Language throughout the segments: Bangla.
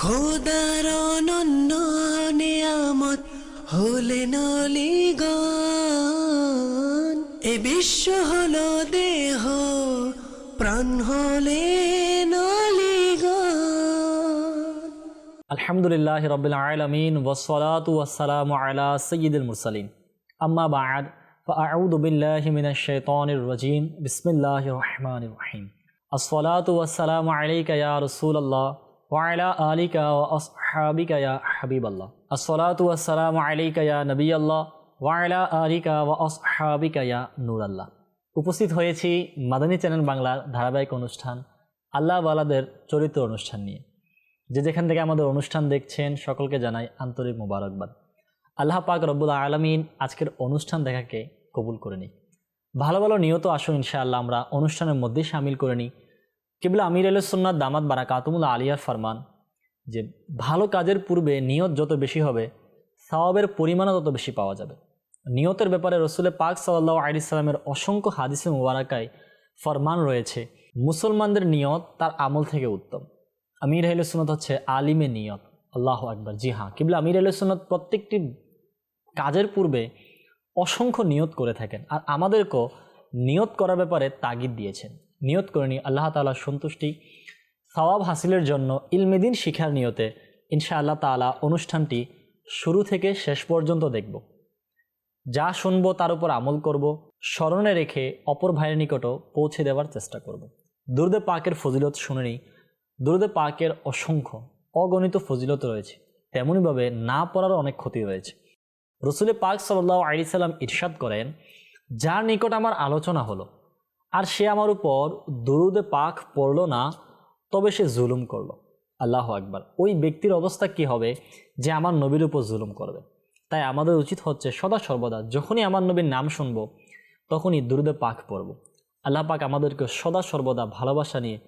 খোদার অনন্য নিয়ামত হলেন অলিগণ এ বিশ্ব হলো দেহ প্রাণ হলেন অলিগণ আলহামদুলিল্লাহ রবিল আলমিন ওসলাত ওয়াসালাম আলা সঈদুল মুরসালিন আম্মা বাদ فأعوذ بالله من الشيطان الرجيم بسم الله الرحمن الرحيم الصلاة والسلام عليك يا رسول الله নূরাল্লাহ উপস্থিত হয়েছি মাদানী চ্যানেল বাংলার ধারাবাহিক অনুষ্ঠান, আল্লাহ বালাদের চরিত্র অনুষ্ঠান নিয়ে। যে যেখান থেকে আমাদের অনুষ্ঠান দেখছেন, সকলকে জানাই আন্তরিক মুবারকবাদ। আল্লাহ পাক রব্বুল্লা আলমিন আজকের অনুষ্ঠান দেখাকে কবুল করে নিই ভালো ভালো নিয়ত আসুন ইনশাআল্লাহ আমরা অনুষ্ঠানের মধ্যে সামিল করে নিই। কেবল আমির আল সুন্নাত দামাত বারা কাতুমুল্লা আলিয়ার ফরমান যে ভালো কাজের পূর্বে নিয়ত যত বেশি হবে, সওয়াবের পরিমাণও তত বেশি পাওয়া যাবে। নিয়তের ব্যাপারে রসুলে পাক সাল্লাহ আলি সাল্লামের অসংখ্য হাদিসে মুবারাকায় ফরমান রয়েছে, মুসলমানদের নিয়ত তার আমল থেকে উত্তম। আমির আহলে সুনত হচ্ছে আলিমে নিয়ত। আল্লাহ আকবর, জি হ্যাঁ। কিবলা আমির আহলে সুনত প্রত্যেকটি কাজের পূর্বে অসংখ্য নিয়ত করে থাকেন আর আমাদেরকেও নিয়ত করার ব্যাপারে তাগিদ দিয়েছেন। নিয়ত করে নি আল্লাহ তালার সন্তুষ্টি, সওয়াব হাসিলের জন্য ইলমেদিন শিখার নিয়তে ইনশা আল্লাহ তালা অনুষ্ঠানটি শুরু থেকে শেষ পর্যন্ত দেখব। যা শুনব তার উপর আমল করব, স্মরণে রেখে অপর ভাইয়ের নিকটও পৌঁছে দেওয়ার চেষ্টা করব। দুর্দে পাকের ফজিলত শুনে নিই। দুরুদে পাকের অসংখ্য অগণিত ফজিলত রয়েছে। তেমনইভাবে না পড়ার অনেক ক্ষতি রয়েছে। রসুলে পাক সাল্লাহ আলি সাল্লাম ইরশাদ করেন, যার নিকট আমার আলোচনা হলো আর সে আমার উপর দুরুদে পাক পড়ল না, তবে সে জুলুম করল। আল্লাহ আকবার। ওই ব্যক্তির অবস্থা কি হবে? যে আমার নবীর উপর জুলুম করবে। তাই আমাদের উচিত হচ্ছে সদা সর্বদা যখনই আমার নবীর নাম শুনব, তখনই দুরুদে পাক পড়ব। আল্লাহ পাক আমাদেরকে সদা সর্বদা ভালোবাসা নিয়ে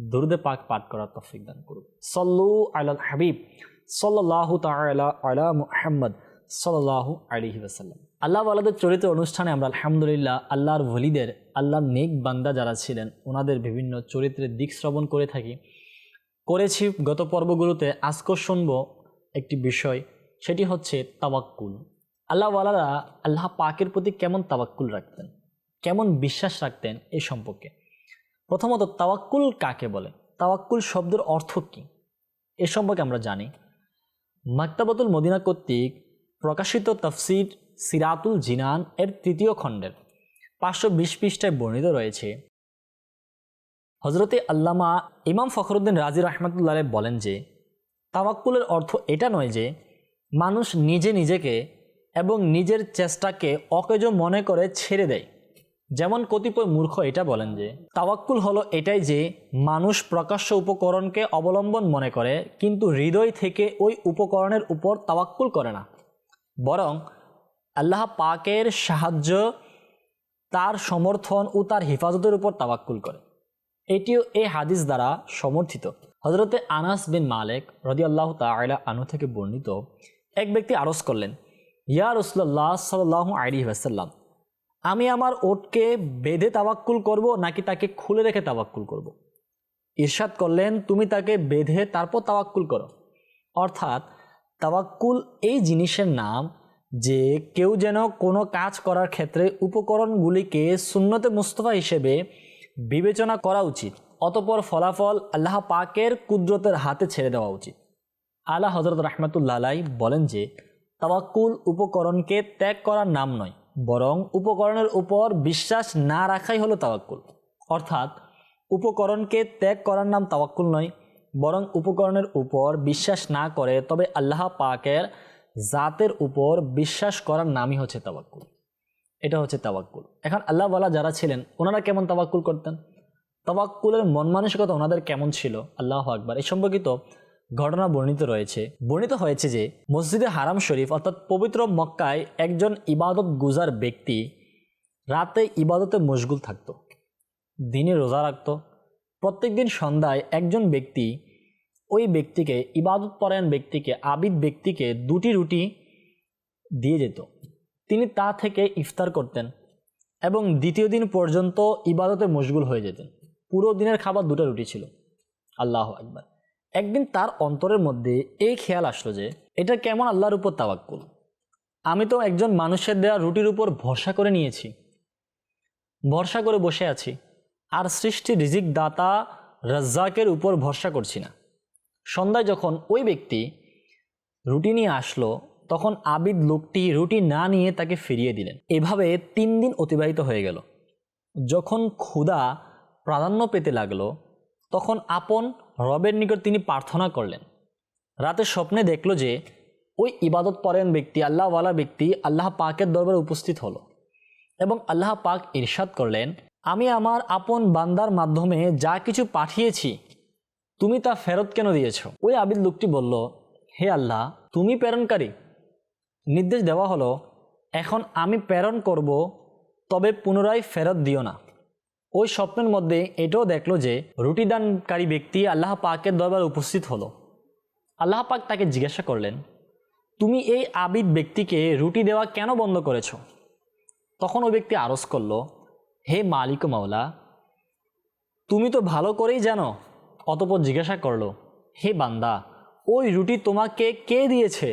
দুরুদে পাক পাঠ করার তফিক দান করুন সল্লু আল হাবিব। সাল্লাহ তালা আলা মুহাম্মদ। সাল্লাহ আলিহি ওসাল্লাম আল্লাহ আল্লাদের চরিত্র অনুষ্ঠানে আমরা আলহামদুলিল্লাহ আল্লাহর ভলিদের আল্লাহর নেক বান্দা যারা ছিলেন, ওনাদের বিভিন্ন চরিত্রের দিক শ্রবণ করে থাকি। করেছি গত পর্বগুলোতে আজকে শুনব একটি বিষয়, সেটি হচ্ছে তাওয়াক্কুল। আল্লাহওয়ালারা আল্লাহ পাকের প্রতি কেমন তাওয়াক্কুল রাখতেন? কেমন বিশ্বাস রাখতেন এ সম্পর্কে? প্রথমত, তাওয়াক্কুল কাকে বলে? তাওয়াক্কুল শব্দের অর্থ কী? এ সম্পর্কে আমরা জানি। মাক্তাবাতুল মদিনা কর্তৃক প্রকাশিত তফসির সিরাতুল জিনান এর তৃতীয় খণ্ডের পাঁচশো বিশ পৃষ্ঠায় বর্ণিত রয়েছে। হজরতে আল্লামা ইমাম ফখরুদ্দিন রাজি রহমতুল্লাহ বলেন যে, তাওয়াক্কুলের অর্থ এটা নয় যে, মানুষ নিজে নিজেকে এবং নিজের চেষ্টাকে অকেজ মনে করে ছেড়ে দেয়। যেমন কতিপয় মূর্খ এটা বলেন যে, তাওয়াক্কুল হলো এটাই যে, মানুষ প্রকাশ্য উপকরণকে অবলম্বন মনে করে, কিন্তু হৃদয় থেকে ওই উপকরণের উপর তাওয়াক্কুল করে না। বরং আল্লাহ পাকের সাহায্য, তার সমর্থন ও তার হেফাজতের উপর তাওয়াক্কুল করে। এটিও এই হাদিস দ্বারা সমর্থিত। হজরতে আনাস বিন মালেক রদি আল্লাহ তালা আনু থেকে বর্ণিত এক ব্যক্তি আরজ করলেন, ইয়া রসুল্লাহ সাল্লাহ আলী ওয়াসাল্লাম, আমি আমার ওটকে বেঁধে তাওয়াক্কুল করব নাকি তাকে খুলে রেখে তাওয়াক্কুল করব। ইরশাদ করলেন, তুমি তাকে বেঁধে তারপর তাওয়াক্কুল করো। অর্থাৎ তাওয়াক্কুল এই জিনিসের নাম যে কেউ যেন কোনো কাজ করার ক্ষেত্রে উপকরণগুলিকে শূন্যতে মুস্তফা হিসেবে বিবেচনা করা উচিত, অতপর ফলাফল আল্লাহ পাকের কুদরতের হাতে ছেড়ে দেওয়া উচিত। আল্লাহ হজরত রহমতুল্লাহ বলেন যে, তাওয়াক্কুল উপকরণকে ত্যাগ করার নাম নয়, বরং উপকরণের উপর বিশ্বাস না রাখাই হলো তাওয়াক্কুল। অর্থাৎ উপকরণকে ত্যাগ করার নাম তাওয়াক্কুল নয় বরং উপকরণের উপর বিশ্বাস না করে, তবে আল্লাহ পাকের জাতের উপর বিশ্বাস করার নামই হচ্ছে তাওয়াক্কুল। এটা হচ্ছে তাওয়াক্কুল। এখন আল্লাহওয়ালা যারা ছিলেন, ওনারা কেমন তাওয়াক্কুল করতেন? তাওয়াক্কুলের মন মানসিকতা ওনাদের কেমন ছিল? আল্লাহ আকবার। এই সম্পর্কিত ঘটনা বর্ণিত রয়েছে। বর্ণিত হয়েছে যে, মসজিদে হারাম শরীফ, অর্থাৎ পবিত্র মক্কায় একজন ইবাদত গুজার ব্যক্তি রাতে ইবাদতে মশগুল থাকত, দিনে রোজা রাখত। প্রত্যেক দিন সন্ধ্যায় একজন ব্যক্তি ওই ব্যক্তিকে, ইবাদত পরায়ণ ব্যক্তিকে, আবিদ ব্যক্তিকে দুটি রুটি দিয়ে যেত। তিনি তা থেকে ইফতার করতেন এবং দ্বিতীয় দিন পর্যন্ত ইবাদতে মশগুল হয়ে যেতেন। পুরো দিনের খাবার দুটো রুটি ছিল। আল্লাহ একবার একদিন তার অন্তরের মধ্যে এই খেয়াল আসলো যে, এটা কেমন আল্লাহর উপর তাওয়াক্কুল। আমি তো একজন মানুষের দেয়া রুটির উপর ভরসা করে নিয়েছি। ভরসা করে বসে আছি। আর সৃষ্টি রিজিক দাতা রাজ্জাকের উপর ভরসা করছি না। সন্ধ্যায় যখন ওই ব্যক্তি রুটি নিয়ে আসলো, তখন আবিদ লোকটি রুটি না নিয়ে তাকে ফিরিয়ে দিলেন। এভাবে তিন দিন অতিবাহিত হয়ে গেল। যখন ক্ষুধা প্রাধান্য পেতে লাগল, তখন আপন রবের নিকট তিনি প্রার্থনা করলেন। রাতে স্বপ্নে দেখল যে, ওই ইবাদত পরায়ণ ব্যক্তি, আল্লাহওয়ালা ব্যক্তি আল্লাহ পাকের দরবারে উপস্থিত হলো এবং আল্লাহ পাক ইরশাদ করলেন, আমি আমার আপন বান্দার মাধ্যমে যা কিছু পাঠিয়েছি তুমি তা ফেরত কেন দিয়েছ? ওই আবিদ লোকটি বলল, হে আল্লাহ, তুমি প্রেরণকারী। নির্দেশ দেওয়া হলো, এখন আমি প্রেরণ করব, তবে পুনরায় ফেরত দিও না। ওই স্বপ্নের মধ্যে এটাও দেখল যে রুটি দানকারী ব্যক্তি আল্লাহ পাকের দরবার উপস্থিত হলো। আল্লাহ পাক তাকে জিজ্ঞাসা করলেন, তুমি এই আবিদ ব্যক্তিকে রুটি দেওয়া কেন বন্ধ করেছ? তখন ওই ব্যক্তি আরজ করল, হে মালিক মাওলা, তুমি তো ভালো করেই জানো অতপর জিজ্ঞাসা করল, হে বান্দা, ওই রুটি তোমাকে কে দিয়েছে?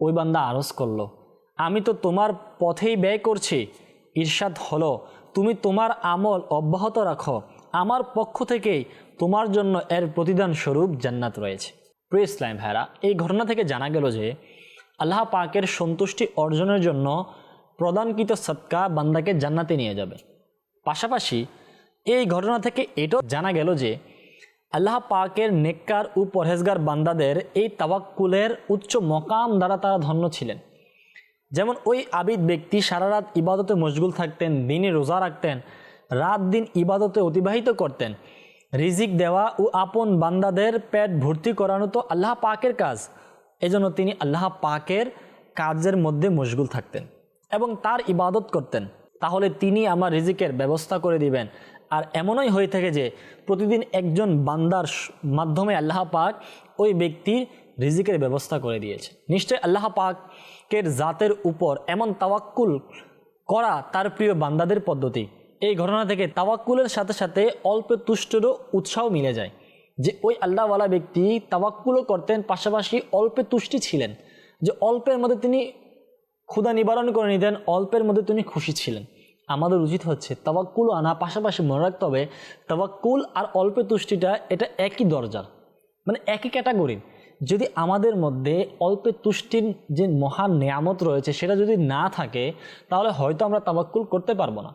ওই বান্দা আরজ করল, আমি তো তোমার পথেই ব্যয় করছি। ঈর্ষাদ হলো, তুমি তোমার আমল অব্যাহত রাখো। আমার পক্ষ থেকেই তোমার জন্য এর প্রতিদান স্বরূপ জান্নাত রয়েছে। প্রিয় ইসলাম ভাইরা এই ঘটনা থেকে জানা গেল যে আল্লাহ পাকের সন্তুষ্টি অর্জনের জন্য প্রদানকৃত সৎকা বান্দাকে জান্নাতে নিয়ে যাবে। পাশাপাশি এই ঘটনা থেকে এটাও জানা গেল যে আল্লাহ পাকের নেককার ও পরহেজগার বান্দাদের এই তাওয়াক্কুলের উচ্চ মকাম দ্বারা তারা ধন্য ছিলেন। যেমন ওই আবিদ ব্যক্তি সারা রাত ইবাদতে মশগুল থাকতেন, দিনে রোজা রাখতেন, রাত দিন ইবাদতে অতিবাহিত করতেন। রিজিক দেওয়া ও আপন বান্দাদের পেট ভর্তি করানো তো আল্লাহ পাকের কাজ। এজন্য তিনি আল্লাহ পাকের কাজের মধ্যে মশগুল থাকতেন এবং তার ইবাদত করতেন। তাহলে তিনি আমার রিজিকের ব্যবস্থা করে দিবেন। আর এমনই হয়ে থাকে যে প্রতিদিন একজন বান্দার মাধ্যমে আল্লাহ পাক ওই ব্যক্তির রিজিকের ব্যবস্থা করে দিয়েছে। নিশ্চয় আল্লাহ পাকের জাতের উপর এমন তাওয়াক্কুল করা তার প্রিয় বান্দাদের পদ্ধতি। এই ঘটনা থেকে তাওয়াক্কুলের সাথে সাথে অল্প তুষ্টেরও উৎসাহ মিলে যায় যে ওই আল্লাহওয়ালা ব্যক্তি তাওয়াক্কুলও করতেন, পাশাপাশি অল্পে তুষ্টি ছিলেন। যে অল্পের মধ্যে তিনি ক্ষুধা নিবারণ করে নিতেন, অল্পের মধ্যে তিনি খুশি ছিলেন। আমাদের উচিত হচ্ছে তাওয়াক্কুল আনা পাশাপাশি মনে রাখতে হবে তাওয়াক্কুল আর অল্পে তুষ্টিটা, এটা একই দরজার মানে একই ক্যাটাগরির যদি আমাদের মধ্যে অল্পে তুষ্টির যে মহান নিয়ামত রয়েছে, সেটা যদি না থাকে, তাহলে হয়তো আমরা তাওয়াক্কুল করতে পারব না।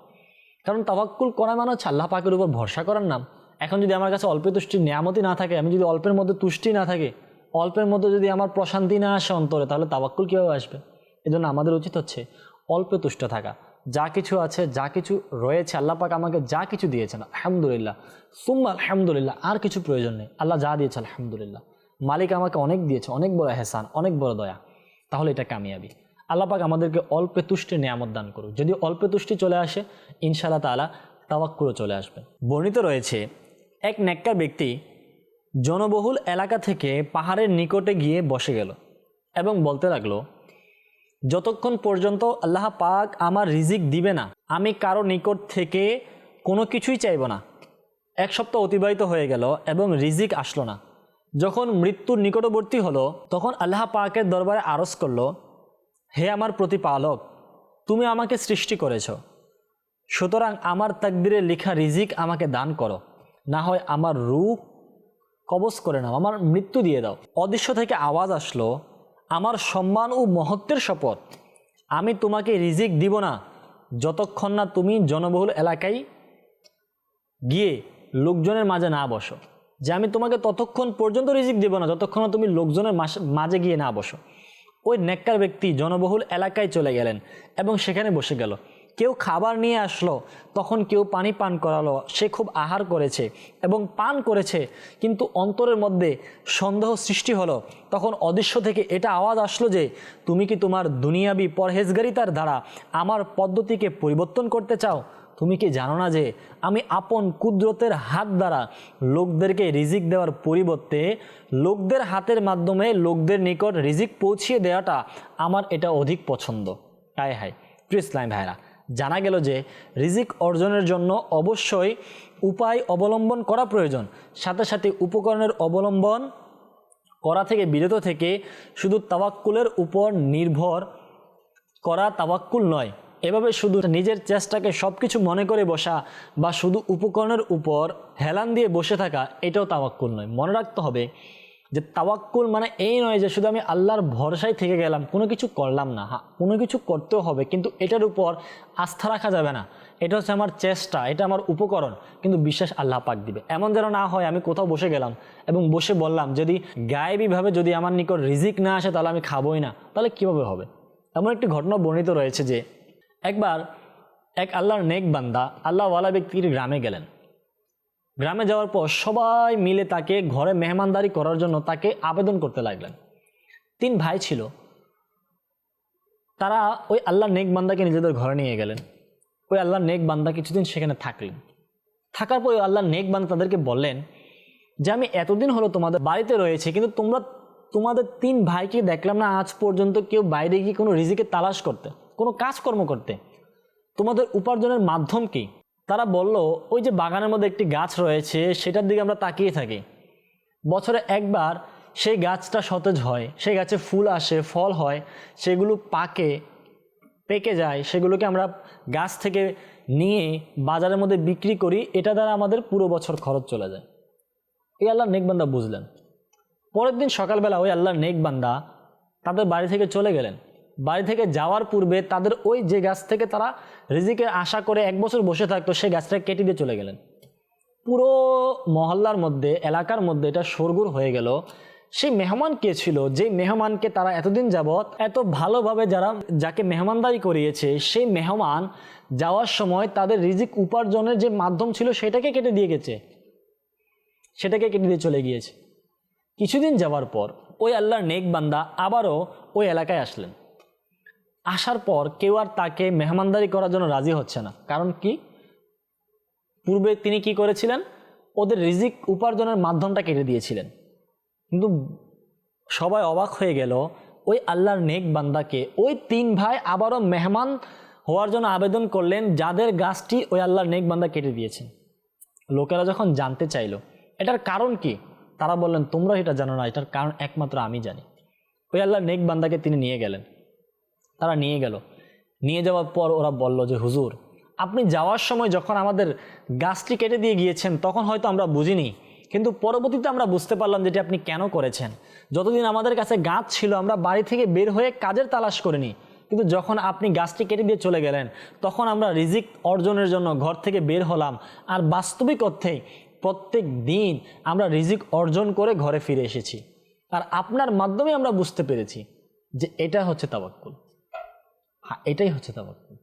কারণ তাওয়াক্কুল করা মানে হচ্ছে আল্লাহ পাকের উপর ভরসা করার নাম। এখন যদি আমার কাছে অল্পে তুষ্টির নিয়ামতই না থাকে, আমি যদি অল্পের মধ্যে তুষ্টি না থাকে, অল্পের মধ্যে যদি আমার প্রশান্তি না আসে অন্তরে, তাহলে তাওয়াক্কুল কীভাবে আসবে? এজন্য আমাদের উচিত হচ্ছে অল্পে তুষ্ট থাকা। যা কিছু আছে, যা কিছু রয়েছে, আল্লাহ পাক আমাকে যা কিছু দিয়েছেন, আলহামদুলিল্লাহ। সুম্মা আলহামদুলিল্লাহ, আর কিছু প্রয়োজন নেই। আল্লাহ যা দিয়েছে, আলহামদুলিল্লাহ। মালিক আমাকে অনেক দিয়েছে, অনেক বড় হেসান অনেক বড় দয়া। তাহলে এটা কামিয়াবি। আল্লাহ পাক আমাদেরকে অল্পে তুষ্টি নিয়ামত দান করুক। যদি অল্পে তুষ্টি চলে আসে, ইনশাআল্লাহ তালা তাওয়াক্কুরও চলে আসবে। বর্ণিত রয়েছে, এক নেককার ব্যক্তি জনবহুল এলাকা থেকে পাহাড়ের নিকটে গিয়ে বসে গেল এবং বলতে লাগল যতক্ষণ পর্যন্ত আল্লাহ পাক আমার রিজিক দিবে না, আমি কারও নিকট থেকে কোনো কিছুই চাইব না। এক সপ্তাহ অতিবাহিত হয়ে গেল এবং রিজিক আসলো না। যখন মৃত্যুর নিকটবর্তী হলো, তখন আল্লাহ পাকের দরবারে আরজ করল, হে আমার প্রতিপালক, তুমি আমাকে সৃষ্টি করেছ। সুতরাং আমার তাকদিরে লেখা রিজিক আমাকে দান করো। না হয় আমার রূপ কবজ করে নাও, আমার মৃত্যু দিয়ে দাও। অদৃশ্য থেকে আওয়াজ আসলো আমার সম্মান ও মহত্বের শপথ। আমি তোমাকে রিজিক দিব না, যতক্ষণ না তুমি জনবহুল এলাকায় গিয়ে লোকজনের মাঝে না বসো। যে আমি তোমাকে ততক্ষণ পর্যন্ত রিজিক দেবো না, যতক্ষণ না তুমি লোকজনের মাঝে গিয়ে না বসো। ওই নেককার ব্যক্তি জনবহুল এলাকায় চলে গেলেন এবং সেখানে বসে গেল। কেউ খাবার নিয়ে আসলো, তখন কেউ পানি পান করালো। সে খুব আহার করেছে এবং পান করেছে, কিন্তু অন্তরের মধ্যে সন্দেহ সৃষ্টি হলো। তখন অদৃশ্য থেকে এটা আওয়াজ আসলো যে, তুমি কি তোমার দুনিয়াবি পরহেজগারিতার দ্বারা আমার পদ্ধতিকে পরিবর্তন করতে চাও? তুমি কি জানো না যে, আমি আপন কুদরতের হাত দ্বারা লোকদেরকে রিজিক দেওয়ার পরিবর্তে লোকদের হাতের মাধ্যমে লোকদের নিকট রিজিক পৌঁছিয়ে দেওয়াটা আমার এটা অধিক পছন্দ? তাই হাই প্রিয় ভাইরা জানা গেল যে রিজিক অর্জনের জন্য অবশ্যই উপায় অবলম্বন করা প্রয়োজন। সাথে সাথে উপকরণের অবলম্বন করা থেকে বিরত থেকে শুধু তাওয়াক্কুলের উপর নির্ভর করা তাওয়াক্কুল নয়। এভাবে শুধু নিজের চেষ্টাকে সব কিছু মনে করে বসা বা শুধু উপকরণের উপর হেলান দিয়ে বসে থাকা, এটাও তাওয়াক্কুল নয়। মনে রাখতে হবে যে তাওয়াক্কুল মানে এই নয় যে শুধু আমি আল্লাহর ভরসায় থেকে গেলাম, কোনো কিছু করলাম না। হ্যাঁ কোনো কিছু করতেও হবে, কিন্তু এটার উপর আস্থা রাখা যাবে না। এটা হচ্ছে আমার চেষ্টা, এটা আমার উপকরণ, কিন্তু বিশ্বাস আল্লাহ পাক দিবে। এমন যেন না হয় আমি কোথাও বসে গেলাম এবং বসে বললাম, যদি গায়েবীভাবে যদি আমার নিকট রিজিক না আসে, তাহলে আমি খাবোই না। তাহলে কীভাবে হবে? এমন একটি ঘটনা বর্ণিত রয়েছে যে, একবার এক আল্লাহর নেক বান্দা, আল্লাহওয়ালা ব্যক্তির গ্রামে গেলেন। গ্রামে যাওয়ার পর সবাই মিলে তাকে ঘরে মেহমানদারি করার জন্য তাকে আবেদন করতে লাগলেন। তিন ভাই ছিল। তারা ওই আল্লাহ নেক বান্দাকে নিজেদের ঘরে নিয়ে গেলেন। ওই আল্লাহ নেক বান্দা কিছুদিন সেখানে থাকলেন। থাকার পর ওই আল্লাহর নেক বান্দা তাদেরকে বললেন যে, আমি এতদিন হলো তোমাদের বাড়িতে রয়েছে, কিন্তু তোমরা, তোমাদের তিন ভাইকে দেখলাম না আজ পর্যন্ত কেউ বাইরে গিয়ে কোনো রিজিকে তালাশ করতে, কোনো কাজকর্ম করতে। তোমাদের উপার্জনের মাধ্যম কি? তারা বলল, ওই যে বাগানের মধ্যে একটি গাছ রয়েছে, সেটার দিকে আমরা তাকিয়ে থাকি। বছরে একবার সেই গাছটা সতেজ হয়, সেই গাছে ফুল আসে, ফল হয়, সেগুলো পাকে, পেকে যায়, সেগুলোকে আমরা গাছ থেকে নিয়ে বাজারের মধ্যে বিক্রি করি, এটা দ্বারা আমাদের পুরো বছর খরচ চলে যায়। এই আল্লাহ নেকবান্দা বুঝলেন। পরের দিন সকালবেলা ওই আল্লাহর নেক বান্দা তাদের বাড়ি থেকে চলে গেলেন। বাড়ি থেকে যাওয়ার পূর্বে তাদের ওই যে গাছ থেকে তারা রিজিকের আশা করে এক বছর বসে থাকতো, সেই গাছটা কেটে দিয়ে চলে গেলেন। পুরো মহল্লার মধ্যে, এলাকার মধ্যে এটা সরগুর হয়ে গেল। সেই মেহমান কে ছিল? যে মেহমানকে তারা এতদিন যাবৎ এত ভালোভাবে যারা যাকে মেহমানদারি করিয়েছে, সেই মেহমান যাওয়ার সময় তাদের রিজিক উপার্জনের যে মাধ্যম ছিল সেটাকে কেটে দিয়ে গেছে। সেটাকে কেটে দিয়ে চলে গিয়েছে। কিছুদিন যাওয়ার পর ওই আল্লাহর নেক বান্দা আবারও ওই এলাকায় আসলেন। আসার পর কেউ আর তাকে মেহমানদারি করার জন্য রাজি হচ্ছে না। কারণ কি? পূর্বে তিনি কি করেছিলেন? ওদের রিজিক উপার্জনের মাধ্যমটা কেটে দিয়েছিলেন। কিন্তু সবাই অবাক হয়ে গেল, ওই আল্লাহর নেক বান্দাকে। ওই তিন ভাই আবারও মেহমান হওয়ার জন্য আবেদন করলেন, যাদের গাছটি ওই আল্লাহর নেক বান্দা কেটে দিয়েছেন। লোকেরা যখন জানতে চাইলো, এটার কারণ কি? তারা বললেন, তোমরা এটা জানো না, এটার কারণ একমাত্র আমি জানি। ওই আল্লাহর নেক বান্দাকে তিনি নিয়ে গেলেন। তারা নিয়ে গেল। নিয়ে যাওয়ার পর ওরা বলল যে, হুজুর, আপনি যাওয়ার সময় যখন আমাদের গাছটি কেটে দিয়ে গিয়েছেন, তখন হয়তো আমরা বুঝিনি। কিন্তু পরবর্তীতে আমরা বুঝতে পারলাম যেটি আপনি কেন করেছেন। যতদিন আমাদের কাছে গাছ ছিল, আমরা বাড়ি থেকে বের হয়ে কাজের তালাশ করিনি। কিন্তু যখন আপনি গাছটি কেটে দিয়ে চলে গেলেন, তখন আমরা রিজিক অর্জনের জন্য ঘর থেকে বের হলাম। আর বাস্তবিক অর্থে প্রত্যেক দিন আমরা রিজিক অর্জন করে ঘরে ফিরে এসেছি। আর আপনার মাধ্যমে আমরা বুঝতে পেরেছি যে এটা হচ্ছে তাবাক্কুল এটাই হচ্ছে তাবাক্কুল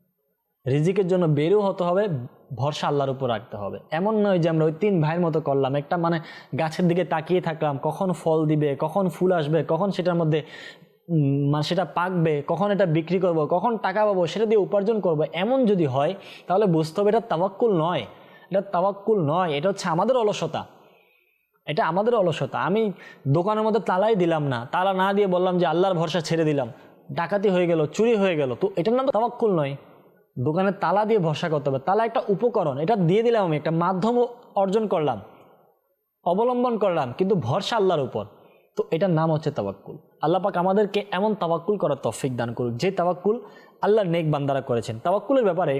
রিজিকের জন্য বেরও হতে হবে, ভরসা আল্লাহর উপর রাখতে হবে। এমন নয় যে আমরা ওই তিন ভাইয়ের মতো করলাম, একটা মানে গাছের দিকে তাকিয়ে থাকলাম, কখন ফল দিবে, কখন ফুল আসবে, কখন সেটার মধ্যে মানে সেটা পাকবে, কখন এটা বিক্রি করব, কখন টাকা পাবো, সেটা দিয়ে উপার্জন করব, এমন যদি হয়, তাহলে বুঝতে হবে এটা তাবাক্কুল নয়। এটা তাবাক্কুল নয়, এটা হচ্ছে আমাদের অলসতা। এটা আমাদের অলসতা। আমি দোকানের মধ্যে তালাই দিলাম না, তালা না দিয়ে বললাম যে আল্লাহর ভরসা ছেড়ে দিলাম। ডাকাতি হয়ে গেল, চুরি হয়ে গেল। তো এটার নাম তো তাবাক্কুল নয়। দোকানে তালা দিয়ে ভরসা করতে হবে। তালা একটা উপকরণ। এটা দিয়ে দিলাম আমি, একটা মাধ্যম অর্জন করলাম, অবলম্বন করলাম, কিন্তু ভরসা আল্লাহর উপর। তো এটার নাম হচ্ছে তাবাক্কুল আল্লাহ পাক আমাদেরকে এমন তাবাক্কুল করার তৌফিক দান করুক, যে তাবাক্কুল আল্লাহর নেক বান্দারা করেছেন। তাবাক্কুলের ব্যাপারে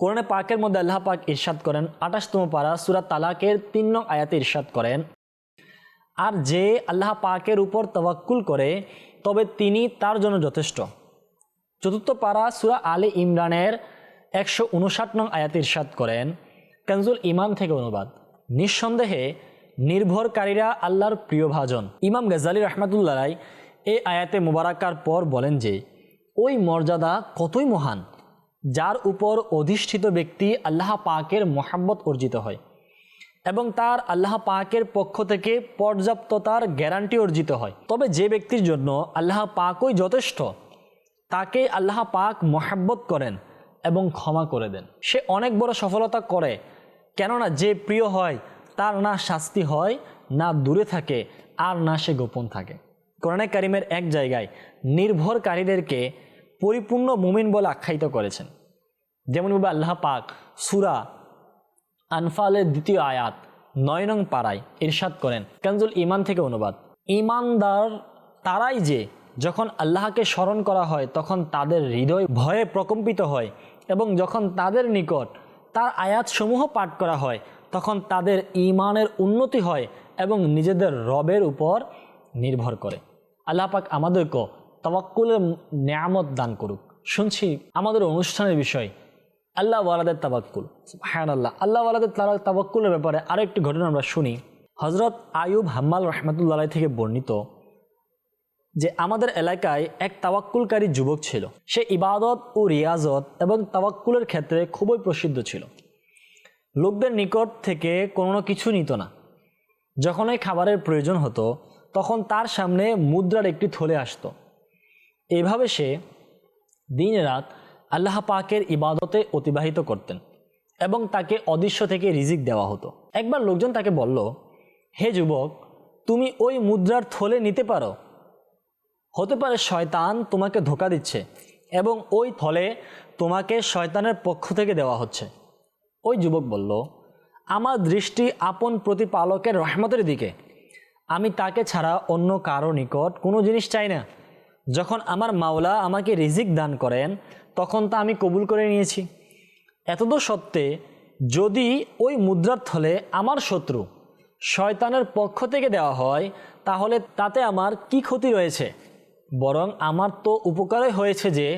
কোরআনে পাকের মধ্যে আল্লাহ পাক ইরশাদ করেন, আঠাশতম পারা সুরাত তালাকের তিন নং আয়াতে ইরশাদ করেন, আর যে আল্লাহ পাকের উপর তাওয়াক্কুল করে তবে তিনি তার জন্য যথেষ্ট। চতুর্থ পারা সুরা আলী ইমরানের একশো উনষাট নং আয়াত ইরশাদ করেন, কানজুল ইমাম থেকে অনুবাদ। নিঃসন্দেহে নির্ভরকারীরা আল্লাহর প্রিয়ভাজন ইমাম গজালি রহমাতুল্লাহ এই আয়াতে মুবারাকার পর বলেন যে, ওই মর্যাদা কতই মহান, যার উপর অধিষ্ঠিত ব্যক্তি আল্লাহ পাকের মোহাব্বত অর্জিত হয়। এবং তার আল্লাহ পাকের পক্ষ থেকে পর্যাপ্ততার গ্যারান্টি অর্জিত হয়। তবে যে ব্যক্তির জন্য আল্লাহ পাকই যথেষ্ট, তাকে আল্লাহ পাক মহাব্বত করেন এবং ক্ষমা করে দেন। সে অনেক বড় সফলতা করে, কেননা যে প্রিয় হয়, তার না শাস্তি হয়, না দূরে থাকে, আর না সে গোপন থাকে। কোরআনে কারিমের এক জায়গায় নির্ভরকারীদেরকে পরিপূর্ণ মুমিন বলে আখ্যায়িত করেছেন। যেমনভাবে আল্লাহ পাক সুরা আনফালের দ্বিতীয় আয়াত, নয় নং পাড়ায় ইরশাদ করেন। কানজুল ইমান থেকে অনুবাদ। ইমানদার তারাই যে যখন আল্লাহকে স্মরণ করা হয়, তখন তাদের হৃদয় ভয়ে প্রকম্পিত হয় এবং যখন তাদের নিকট তার আয়াতসমূহ পাঠ করা হয়, তখন তাদের ইমানের উন্নতি হয় এবং নিজেদের রবের উপর নির্ভর করে। আল্লাহ পাক আমাদেরকে তবাক্কুলের নিয়ামত দান করুক। শুনছি আমাদের অনুষ্ঠানের বিষয় আল্লাহ ওয়ালাদের তাবাক্কুল হ্যাঁ আল্লাহ আল্লাহ ওয়ালাদের তাবাক্কুলের ব্যাপারে আরেকটি ঘটনা আমরা শুনি। হজরত আয়ুব হাম্মাল রহমতুল্লাহ থেকে বর্ণিত যে আমাদের এলাকায় এক তাওয়াক্কুলকারী যুবক ছিল। সে ইবাদত ও রিয়াজত এবং তাওয়াক্কুলের ক্ষেত্রে খুবই প্রসিদ্ধ ছিল। লোকদের নিকট থেকে কোনো কিছু নিত না। যখনই খাবারের প্রয়োজন হতো, তখন তার সামনে মুদ্রার একটি থলে আসতো। এভাবে সে দিন রাত আল্লাহ পাকের ইবাদতে অতিবাহিত করতেন এবং তাকে অদৃশ্য থেকে রিজিক দেওয়া হতো। একবার লোকজন তাকে বলল, হে যুবক, তুমি ওই মুদ্রার থলে নিতে পারো? হতে পারে শয়তান তোমাকে ধোকা দিচ্ছে এবং ওই থলে তোমাকে শয়তানের পক্ষ থেকে দেওয়া হচ্ছে। ওই যুবক বলল, আমার দৃষ্টি আপন প্রতিপালকের রহমতের দিকে। আমি তাকে ছাড়া অন্য কারও নিকট কোনো জিনিস চাই না। যখন আমার মাওলা আমাকে রিজিক দান করেন তখন তা আমি কবুল করে নিয়েছি। এতদ সত্ত্বে যদি ওই মুদ্রার থলে আমার শত্রু শয়তানের পক্ষ থেকে দেওয়া হয়, তাহলে তাতে আমার কি ক্ষতি রয়েছে? বরং আমার তো উপকারই হয়েছে যে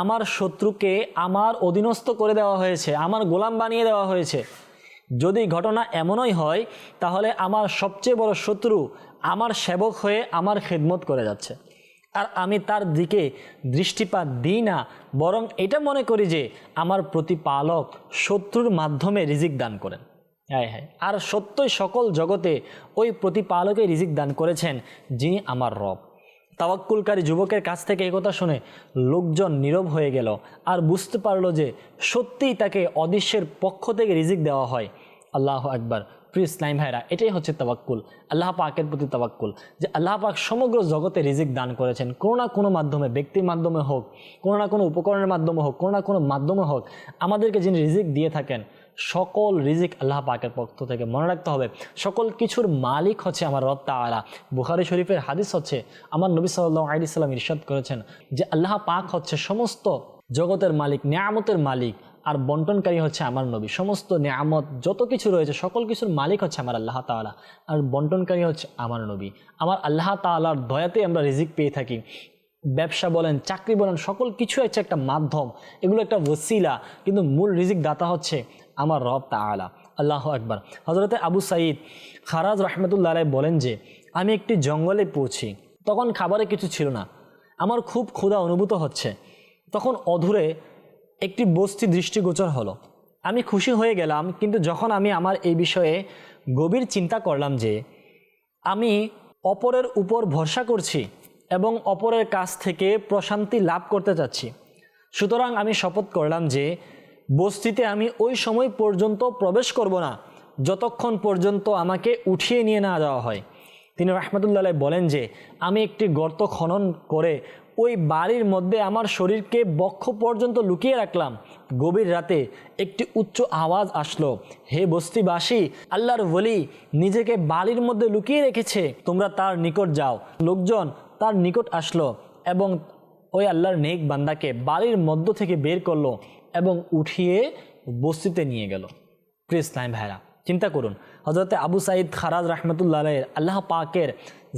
আমার শত্রুকে আমার অধীনস্থ করে দেওয়া হয়েছে, আমার গোলাম বানিয়ে দেওয়া হয়েছে। যদি ঘটনা এমনই হয়, তাহলে আমার সবচেয়ে বড় শত্রু আমার সেবক হয়ে আমার খেদমত করে যাচ্ছে। আর আমি তার দিকে দৃষ্টিপাত দিই না, বরং এটা মনে করি যে আমার প্রতিপালক শত্রুর মাধ্যমে রিজিক দান করেন। হ্যাঁ হ্যাঁ। আর সত্যই সকল জগতে ওই প্রতিপালকে রিজিক দান করেছেন, যিনি আমার রব। তাওয়াক্কুলকারী যুবকের কাছ থেকে একথা শুনে লোকজন নীরব হয়ে গেল আর বুঝতে পারল যে সত্যিই তাকে অদৃশ্যের পক্ষ থেকে রিজিক দেওয়া হয়। আল্লাহ আকবার। প্রিয় ইসলাম ভাইরা, এটাই হচ্ছে তাবাক্কুল আল্লাহ পাকের প্রতি তাবাক্কুল যে আল্লাহ পাক সমগ্র জগতে রিজিক দান করেছেন, কোনো না কোনো মাধ্যমে, ব্যক্তির মাধ্যমে হোক, কোনো না কোনো উপকরণের মাধ্যমে হোক, কোনো না কোনো মাধ্যমে হোক, আমাদেরকে যিনি রিজিক দিয়ে থাকেন, সকল রিজিক আল্লাহ পাকের পক্ষ থেকে মনে রাখতে হবে। সকল কিছুর মালিক হচ্ছে আমার রব তাআলা। বুখারি শরীফের হাদিস হচ্ছে, আমার নবী সাল্লাহ আলি সাল্লাম ইরশাদ করেছেন যে আল্লাহ পাক হচ্ছে সমস্ত জগতের মালিক, নিয়ামতের মালিক। আর বন্টনকারী হচ্ছে আমার নবী। সমস্ত নিয়ামত, যত কিছু রয়েছে, সকল কিছুর মালিক হচ্ছে আমার আল্লাহ তাআলা। আর বন্টনকারী হচ্ছে আমার নবী। আমার আল্লাহ তাআলার দয়াতে আমরা রিজিক পেয়ে থাকি। ব্যবসা বলেন, চাকরি বলেন, সকল কিছু হচ্ছে একটা মাধ্যম। এগুলো একটা ওসিলা। কিন্তু মূল রিজিক দাতা হচ্ছে আমার রব তাআলা। আল্লাহ আকবার। হজরতে আবু সাঈদ খারাজ রহমতুল্লাহ আলাই বলেন যে, আমি একটি জঙ্গলে পৌঁছি তখন খাবারে কিছু ছিল না। আমার খুব ক্ষুধা অনুভূত হচ্ছে। তখন অধুরে একটি বস্তি দৃষ্টিগোচর হলো। আমি খুশি হয়ে গেলাম, কিন্তু যখন আমি আমার এই বিষয়ে গভীর চিন্তা করলাম যে আমি অপরের উপর ভরসা করছি এবং অপরের কাছ থেকে প্রশান্তি লাভ করতে চাচ্ছি, সুতরাং আমি শপথ করলাম যে বস্তিতে আমি ওই সময় পর্যন্ত প্রবেশ করব না, যতক্ষণ পর্যন্ত আমাকে উঠিয়ে নিয়ে না যাওয়া হয়। তিনি রহমতুল্লাহ বলেন যে, আমি একটি গর্ত খনন করে ওই বাড়ির মধ্যে আমার শরীরকে বক্ষ পর্যন্ত লুকিয়ে রাখলাম। গভীর রাতে একটি উচ্চ আওয়াজ আসলো, হে বস্তিবাসী, আল্লাহর বলি নিজেকে বাড়ির মধ্যে লুকিয়ে রেখেছে। তোমরা তার নিকট যাও। লোকজন তার নিকট আসলো এবং ওই আল্লাহর নেক বান্দাকে বাড়ির মধ্য থেকে বের করল এবং উঠিয়ে বস্তিতে নিয়ে গেল। প্রিয় ইসলাম ভাইরা চিন্তা করুন হজরতে আবু সাইদ খারাজ রহমতুল্লাহ আল্লাহ পাকের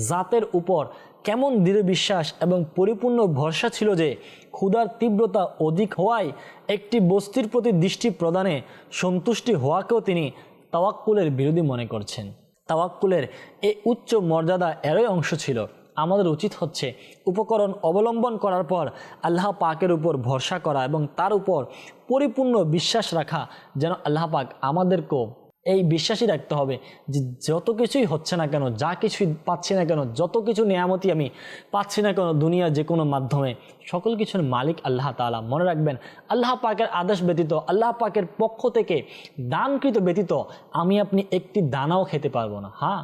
জাতের উপর কেমন দৃঢ় বিশ্বাস এবং পরিপূর্ণ ভরসা ছিল যে ক্ষুধার তীব্রতা অধিক হওয়ায় একটি বস্তির প্রতি দৃষ্টি প্রদানে সন্তুষ্টি হওয়াকেও তিনি তাওয়াক্কুলের বিরোধী মনে করছেন। তাওয়াক্কুলের এই উচ্চ মর্যাদা এরই অংশ ছিল। আমাদের উচিত হচ্ছে উপকরণ অবলম্বন করার পর আল্লাহ পাকের উপর ভরসা করা এবং তার উপর পরিপূর্ণ বিশ্বাস রাখা যেন আল্লাহ পাক আমাদেরকেও এই বিশ্বাসই রাখতে হবে যে যত কিছুই হচ্ছে না কেন, যা কিছুই পাচ্ছি না কেন, যত কিছু নিয়ামতি আমি পাচ্ছি না কেন দুনিয়ার যে কোনো মাধ্যমে, সকল কিছুর মালিক আল্লাহ তাআলা। মনে রাখবেন, আল্লাহ পাকের আদেশ ব্যতীত, আল্লাহ পাকের পক্ষ থেকে দানকৃত ব্যতীত আমি আপনি একটি দানাও খেতে পারব না। হ্যাঁ?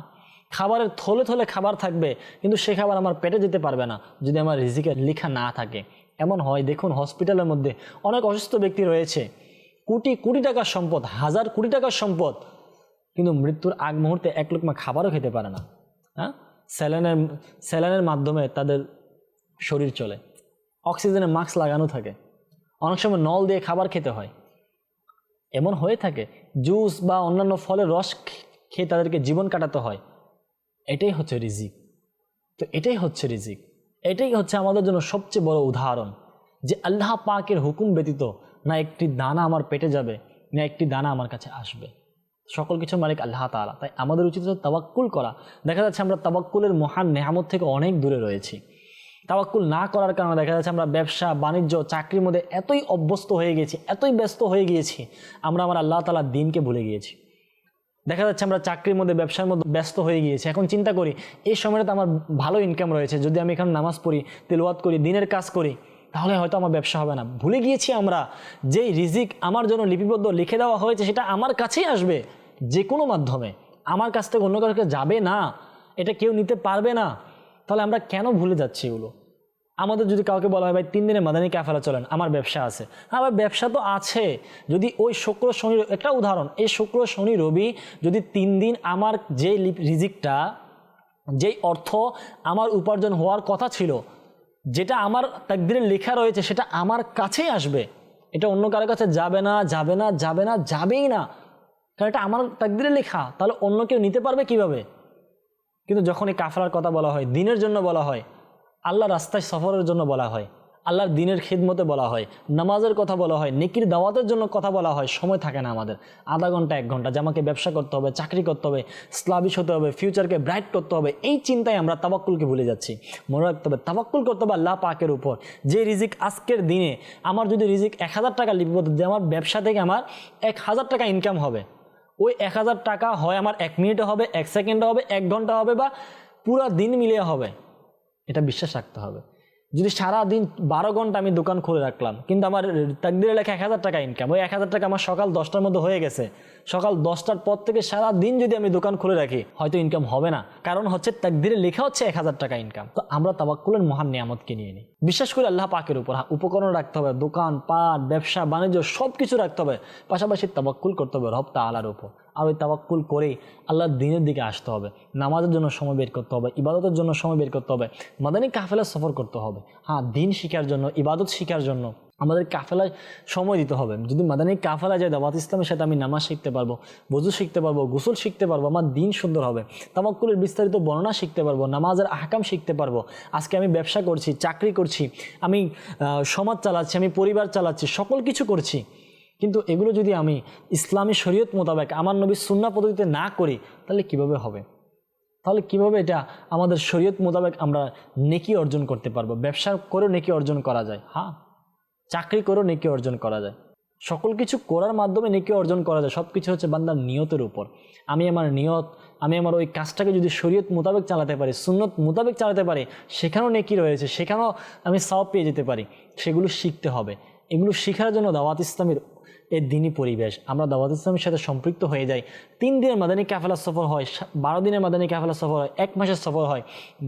খাবারের থলে থলে খাবার থাকবে, কিন্তু সে খাবার আমার পেটে যেতে পারবে না, যদি আমার রিজিকের লেখা না থাকে। এমন হয়, দেখুন হসপিটালের মধ্যে অনেক অসুস্থ ব্যক্তি রয়েছে। কোটি কোটি টাকার সম্পদ, হাজার কোটি টাকার সম্পদ, কিন্তু মৃত্যুর আগ মুহূর্তে এক লোকমা খাবারও খেতে পারে না। হ্যাঁ? স্যালানের স্যালানের মাধ্যমে তাদের শরীর চলে। অক্সিজেনের মাস্ক লাগানো থাকে। অনেক সময় নল দিয়ে খাবার খেতে হয়। এমন হয়ে থাকে, জুস বা অন্যান্য ফলের রস খেয়ে তাদেরকে জীবন কাটাতে হয়। এটাই হচ্ছে রিজিক। তো এটাই হচ্ছে রিজিক। এটাই হচ্ছে আমাদের জন্য সবচেয়ে বড় উদাহরণ, যে আল্লাহ পাকের হুকুম ব্যতীত না একটি দানা আমার পেটে যাবে, না একটি দানা আমার কাছে আসবে। সকল কিছু মালিক আল্লাহ তাআলা। তাই আমাদের উচিত হচ্ছে তাবাক্কুল করা। দেখা যাচ্ছে আমরা তাবাক্কুলের মহান নেহামত থেকে অনেক দূরে রয়েছি। তাওয়াক্কুল না করার কারণে দেখা যাচ্ছে আমরা ব্যবসা, বাণিজ্য, চাকরির মধ্যে এতই অভ্যস্ত হয়ে গিয়েছি এতই ব্যস্ত হয়ে গিয়েছি, আমরা আমার আল্লাহ তালার দিনকে ভুলে গিয়েছি। দেখা যাচ্ছে আমরা চাকরির মধ্যে, ব্যবসার মধ্যে ব্যস্ত হয়ে গিয়েছি। এখন চিন্তা করি, এই সময়টাতে আমার ভালো ইনকাম রয়েছে। যদি আমি এখানে নামাজ পড়ি, তেলওয়াত করি, দিনের কাজ করি তাহলে হয়তো আমার ব্যবসা হবে না। ভুলে গিয়েছি আমরা যেই রিজিক আমার জন্য লিপিবদ্ধ লিখে দেওয়া হয়েছে সেটা আমার কাছেই আসবে যে কোনো মাধ্যমে। আমার কাছ থেকে অন্য কাউকে যাবে না, এটা কেউ নিতে পারবে না। তাহলে আমরা কেন ভুলে যাচ্ছি এগুলো? আমাদের যদি কাউকে বলা হয়, ভাই, তিন দিনে মাদানি ক্যাফেলা চলেন, আমার ব্যবসা আছে। হ্যাঁ ভাই, ব্যবসা তো আছে। যদি ওই শুক্র, শনি, একটা উদাহরণ, এই শুক্র, শনি, রবি যদি তিন দিন আমার যে রিজিকটা, যেই অর্থ আমার উপার্জন হওয়ার কথা ছিল যেটা আমার তাকদিরে লেখা রয়েছে, সেটা আমার কাছেই আসবে। এটা অন্য কারোর কাছে যাবে না যাবে না যাবে না, যাবেই না। কারণ এটা আমার তাকদিরে লেখা, তাহলে অন্য কেউ নিতে পারবে কীভাবে? কিন্তু যখন এই কাফলার কথা বলা হয়, দিনের জন্য বলা হয়, আল্লাহ রাস্তায় সফরের জন্য বলা হয়। আল্লাহর দিনের খিদমতে বলা হয়, নামাজের কথা বলা হয়, নেকির দাওয়াতের জন্য কথা বলা হয়, সময় থাকে না আমাদের। আধা ঘণ্টা, এক ঘণ্টা, যে আমাকে ব্যবসা করতে হবে, চাকরি করতে হবে, স্লাবিশ হতে হবে, ফিউচারকে ব্রাইট করতে হবে, এই চিন্তায় আমরা তাবাক্কুলকে ভুলে যাচ্ছি। মনে রাখতে হবে তাবাক্কুল করতে হবে আল্লাহ পাকের উপর। যে রিজিক আজকের দিনে, আমার যদি রিজিক এক হাজার টাকা লিপিবদ্ধ, যে আমার ব্যবসা থেকে আমার এক হাজার টাকা ইনকাম হবে, ওই এক হাজার টাকা হয় আমার এক মিনিটে হবে, এক সেকেন্ডে হবে, এক ঘণ্টা হবে বা পুরো দিন মিলিয়ে হবে। এটা বিশ্বাস রাখতে হবে। যদি সারা দিন বারো ঘণ্টা আমি দোকান খুলে রাখলাম কিন্তু আমার তাকদিরে লেখা এক হাজার টাকা ইনকাম ওই এক হাজার টাকা আমার সকাল দশটার মধ্যে হয়ে গেছে। সকাল দশটার পর থেকে সারা দিন যদি আমি দোকান খুলে রাখি হয়তো ইনকাম হবে না। কারণ হচ্ছে তাকদিরে লেখা হচ্ছে এক হাজার টাকা ইনকাম তো আমরা তাবাক্কুলের মহান নিয়ামতকে নিয়ে নিই। বিশ্বাস করে আল্লাহ পাকের উপর হ্যাঁ, উপকরণ রাখতে হবে দোকান পাট ব্যবসা বাণিজ্য সব কিছু রাখতে হবে। পাশাপাশি তাবাক্কুল করতে হবে রব তালার উপর। আর ওই তাবাক্কুল করেই আল্লাহর দিনের দিকে আসতে হবে। নামাজের জন্য সময় বের করতে হবে, ইবাদতের জন্য সময় বের করতে হবে। মাদানী কাফেলা সফর করতে হবে। হ্যাঁ দিন শিখার জন্য, ইবাদত শিখার জন্য আমাদের কাফেলায় সময় দিতে হবে। যদি মাদানী কাফেলা যায়, দাওয়াত ইসলামের সাথে আমি নামাজ শিখতে পারব বজু শিখতে পারব, গোসল শিখতে পারব, আমার দিন সুন্দর হবে। তামাক্কুলের বিস্তারিত বর্ণনা শিখতে পারব, নামাজের আহকাম শিখতে পারব। আজকে আমি ব্যবসা করছি, চাকরি করছি, আমি সমাজ চালাচ্ছি, আমি পরিবার চালাচ্ছি, সকল কিছু করছি। কিন্তু এগুলো যদি আমি ইসলামী শরীয়ত মোতাবেক আমার নবীর সুন্না পদ্ধতিতে না করি, তাহলে কীভাবে হবে? তাহলে কীভাবে এটা আমাদের শরীয়ত মোতাবেক আমরা নেকি অর্জন করতে পারব? ব্যবসা করেও নেকি অর্জন করা যায় হ্যাঁ? চাকরি করেও নেকি অর্জন করা যায়। সকল কিছু করার মাধ্যমে নেকি অর্জন করা যায় সব কিছু হচ্ছে বান্দার নিয়তের উপর। আমি আমার নিয়ত, আমি আমার ওই কাজটাকে যদি শরীয়ত মোতাবেক চালাতে পারি, সুন্নত মোতাবেক চালাতে পারি, সেখানেও নেকি রয়েছে, সেখানেও আমি সব পেয়ে যেতে পারি। সেগুলো শিখতে হবে। এগুলো শেখার জন্য দাওয়াত ইসলামের এই দিনই পরিবেশ। আমরা দাওয়াত ইসলামের সাথে সম্পৃক্ত হয়ে যাই। তিন দিনের মাদানী কাফেলা সফর হয় বারো দিনের মাদানী কাফেলা সফর হয়, এক মাসের সফর হয়,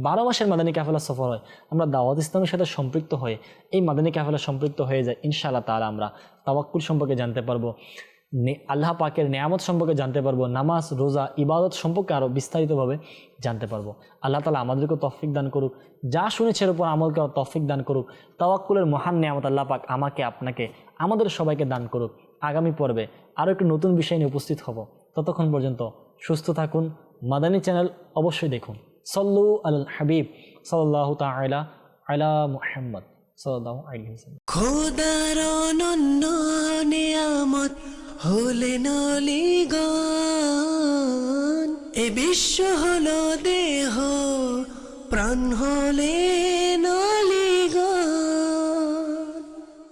বারো মাসের মাদানী কাফেলা সফর হয়। আমরা দাওয়াত ইসলামের সাথে সম্পৃক্ত হয়ে এই মাদানী কাফেলা সম্পৃক্ত হয়ে যায় ইনশাআল্লাহ তাহলে আমরা তাওয়াক্কুল সম্পর্কে জানতে পারব। আল্লাহ পাকের নেয়ামত সম্পর্কে জানতে পারব। নামাজ, রোজা, ইবাদত সম্পর্কে আরও বিস্তারিতভাবে জানতে পারব। আল্লাহ তালা আমাদেরকে তফিক দান করুক। যা শুনেছে এর উপর আমলকে তফিক দান করুক। তাওয়াক্কুলের মহান নেয়ামত আল্লাহ পাক আমাকে, আপনাকে, আমাদের সবাইকে দান করুক। আগামী পর্বে আরও একটি নতুন বিষয় নিয়ে উপস্থিত হব। ততক্ষণ পর্যন্ত সুস্থ থাকুন। মাদানী চ্যানেল অবশ্যই দেখুন। সল্লু আল হাবিব সাল্লাহ তালা আলা মুহাম্মদ সাল্লাহ খোদার অনন্য নিয়ামত হলেন অলিগণ এ বিশ্ব হলো দেহ, প্রাণ হলেন